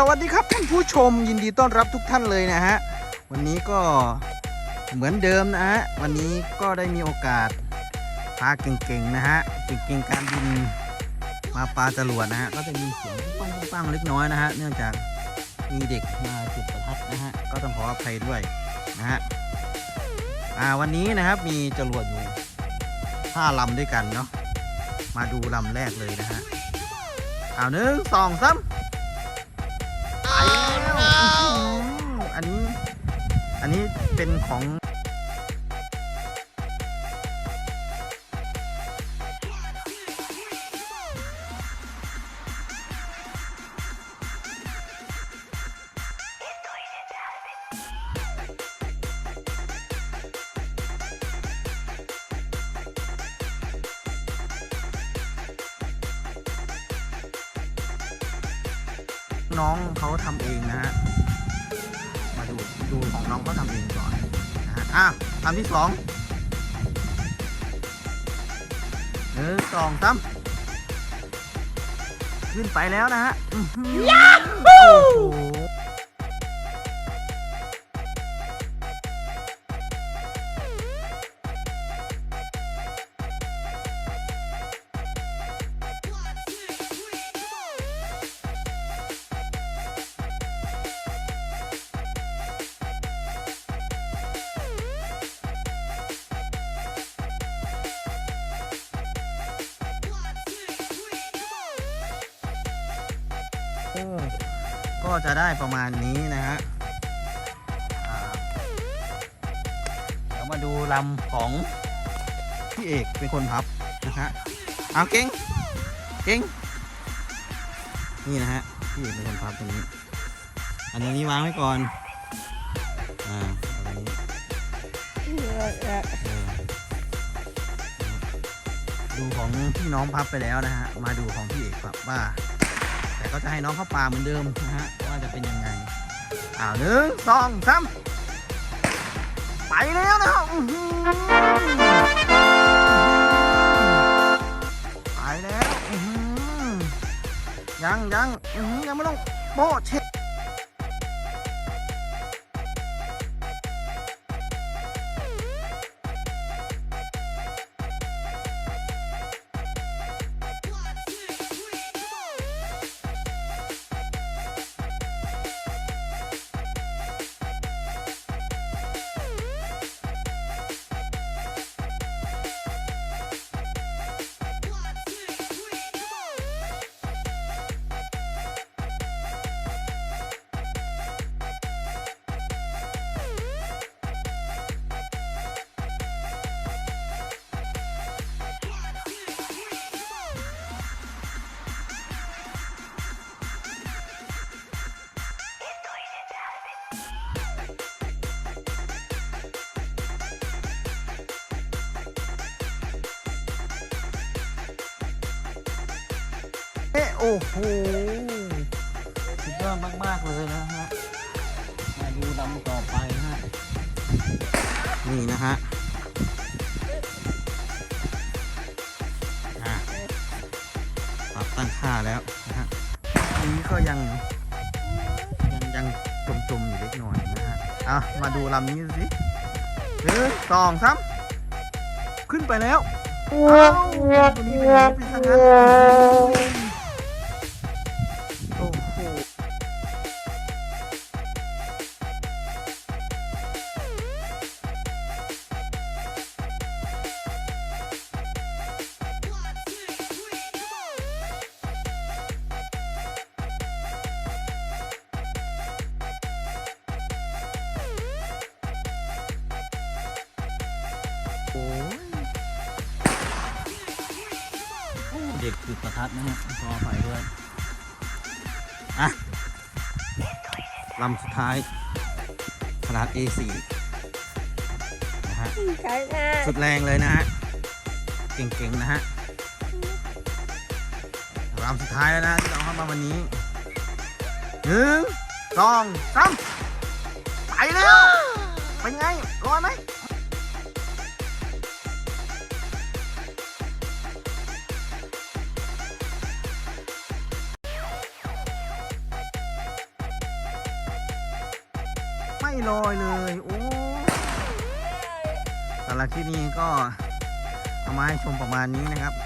สวัสดีครับท่านผู้ชมยินดีต้อนรับทุกท่านเลยนะฮะ วันนี้ก็เหมือนเดิมนะฮะ วันนี้ก็ได้มีโอกาสพาเก่งๆนะฮะเก่งๆการบินมาปลาจรวดนะฮะก็จะมีเสียงปังปังเล็กน้อยนะฮะเนื่องจากมีเด็กมาจุดประทัดนะฮะก็ต้องขออภัยด้วยนะฮะอ่าวันนี้นะครับมีจรวดอยู่ห้าลำด้วยกันเนาะมาดูลำแรกเลยนะฮะเอาหนึ่งสองสาม อันนี้ อันนี้เป็นของ น้องเขาทำเองนะฮะ มาดูดูของน้องเขาทำเองก่อนนะฮะอะทำที่สองหนึ่งสองสามขึ้นไปแล้วนะฮะอื้อหื อโอ้โหก็จะได้ประมาณนี้นะฮะอ่าเดี๋ยวมาดูลำของพี่เอกเป็นคนพับนะฮะเอาเก่งเก่งนี่นะฮะพี่เอกเป็นคนพับตรงนี้ อันนี้วางไว้ก่อนอ่าอันนี้ดูของพี่น้องพับไปแล้วนะฮะ มาดูของพี่เอกพับว่า แต่ก็จะให้น้องเข้าป่าเหมือนเดิมนะฮะว่าจะเป็นยังไงอ้าวหนึ่งสองสามไปแล้วนะครับไปแล้วยังยังยังไม่ต้องโบเช็ โอ้โหสุดยอดมากๆเลยนะฮะมาดูลำต่อไปนะฮะนี่นะฮะปรับตั้งค่าแล้วนะฮะนี้ก็ยังยังยังจมๆอยู่เล็กน้อยนะฮะอะมาดูลำนี้สิหนึ่งสองสามขึ้นไปแล้วอ้าวตัวนี้เป็นยังไงเป็นทางนั้น เด็กจุดประทัดนะฮะขออภัยด้วย อะลำสุดท้ายขนาด A4 นะฮะใช่ค่ะสุดแรงเลยนะฮะ เก่งๆ นะฮะลำสุดท้ายแล้วนะที่เราเข้ามาวันนี้หนึ่งสองสามไปแล้วเป็นไงร้อนไหม ลอยเลย โอ้สำหรับคลิปนี้ก็เอามาให้ชมประมาณนี้นะครับสวัสดีครับ